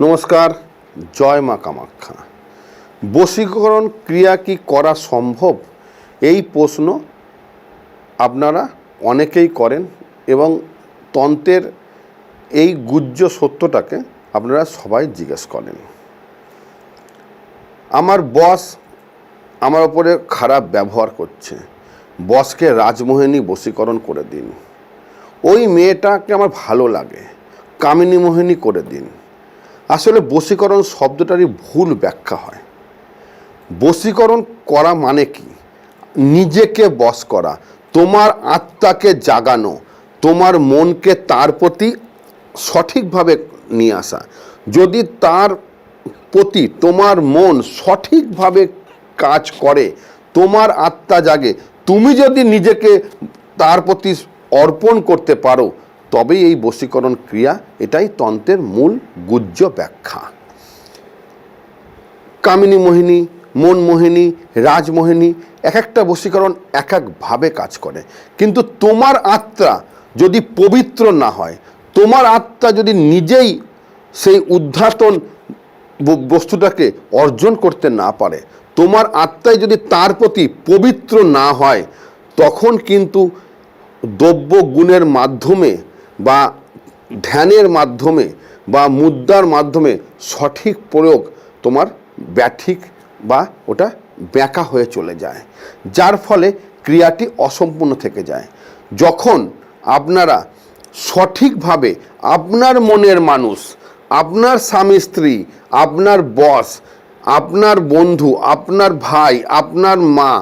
নমস্কার, জয় মা কামাখ্যা। বশীকরণ ক্রিয়া কি করা সম্ভব? এই প্রশ্ন আপনারা অনেকেই করেন এবং তন্ত্রের এই গুজ্জ সত্যটাকে আপনারা সবাই জিজ্ঞেস করেন। আমার বস আমার ওপরে খারাপ ব্যবহার করছে। বসকে রাজমোহিনী বশীকরণ করে দিন। ওই মেয়েটাকে আমার ভালো লাগে। কামিনী মোহিনী করে দিন। আসলে বশীকরণ শব্দটারই ভুল ব্যাখ্যা হয়। বশীকরণ করা মানে কি? নিজেকে বশ করা, তোমার আত্মাকে জাগানো, তোমার মনকে তার প্রতি সঠিকভাবে নিয়ে আসা। যদি তার প্রতি তোমার মন সঠিকভাবে কাজ করে, তোমার আত্মা জাগে, তুমি যদি নিজেকে তার প্রতি অর্পণ করতে পারো তবেই এই বশীকরণ ক্রিয়া এটাই তন্ত্রের মূল গুজ্জ ব্যাখ্যা। কামিনী মোহিনী, মন মোহিনী রাজমোহিনী এক একটা বশীকরণ এক একভাবে কাজ করে। কিন্তু তোমার আত্মা যদি পবিত্র না হয়, তোমার আত্মা যদি নিজেই সেই উদ্ধাতন বস্তুটাকে অর্জন করতে না পারে, তোমার আত্মায় যদি তার প্রতি পবিত্র না হয়, তখন কিন্তু দ্রব্য গুণের মাধ্যমে বা ধ্যানের মাধ্যমে বা মুদ্রার মাধ্যমে সঠিক প্রয়োগ তোমার ব্যাঠিক বা ওটা ব্যাকা হয়ে চলে যায়, যার ফলে ক্রিয়াটি অসম্পূর্ণ থেকে যায়। যখন আপনারা সঠিকভাবে আপনার মনের মানুষ, আপনার স্বামী স্ত্রী, আপনার বস, আপনার বন্ধু, আপনার ভাই, আপনার মা,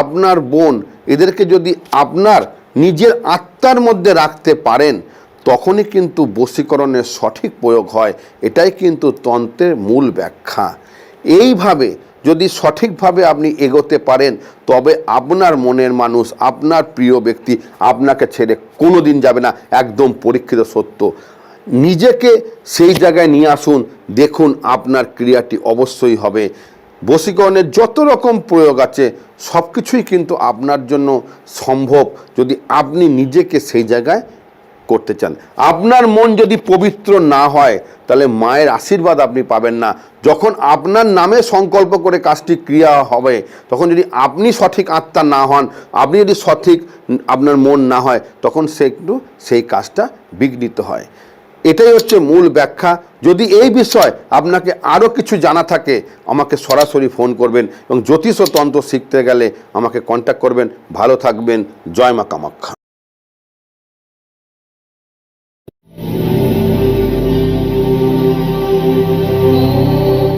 আপনার বোন, এদেরকে যদি আপনার নিজের আত্মার মধ্যে রাখতে পারেন তখনই কিন্তু বশীকরণের সঠিক প্রয়োগ হয়। এটাই কিন্তু তন্ত্রের মূল ব্যাখ্যা। এইভাবে যদি সঠিকভাবে আপনি এগোতে পারেন, তবে আপনার মনের মানুষ, আপনার প্রিয় ব্যক্তি আপনাকে ছেড়ে কোনো দিন যাবে না, একদম পরীক্ষিত সত্য। নিজেকে সেই জায়গায় নিয়ে আসুন, দেখুন আপনার ক্রিয়াটি অবশ্যই হবে। বশীকরণের যত রকম প্রয়োগ আছে সব কিছুই কিন্তু আপনার জন্য সম্ভব। যদি আপনি নিজেকে সেই জায়গায় করতে চান। আপনার মন যদি পবিত্র না হয়, তাহলে মায়ের আশীর্বাদ আপনি পাবেন না। যখন আপনার নামে সংকল্প করে কাজটি ক্রিয়া হবে, তখন যদি আপনি সঠিক আত্মা না হন, আপনি যদি সঠিক আপনার মন না হয়, তখন সে একটু সেই কাজটা বিঘ্নিত হয়। এটাই হচ্ছে মূল ব্যাখ্যা। যদি এই বিষয় আপনাকে আরও কিছু জানা থাকে, আমাকে সরাসরি ফোন করবেন এবং জ্যোতিষ ও তন্ত্র শিখতে গেলে আমাকে কন্ট্যাক্ট করবেন। ভালো থাকবেন। জয় মা কামাখ্যা।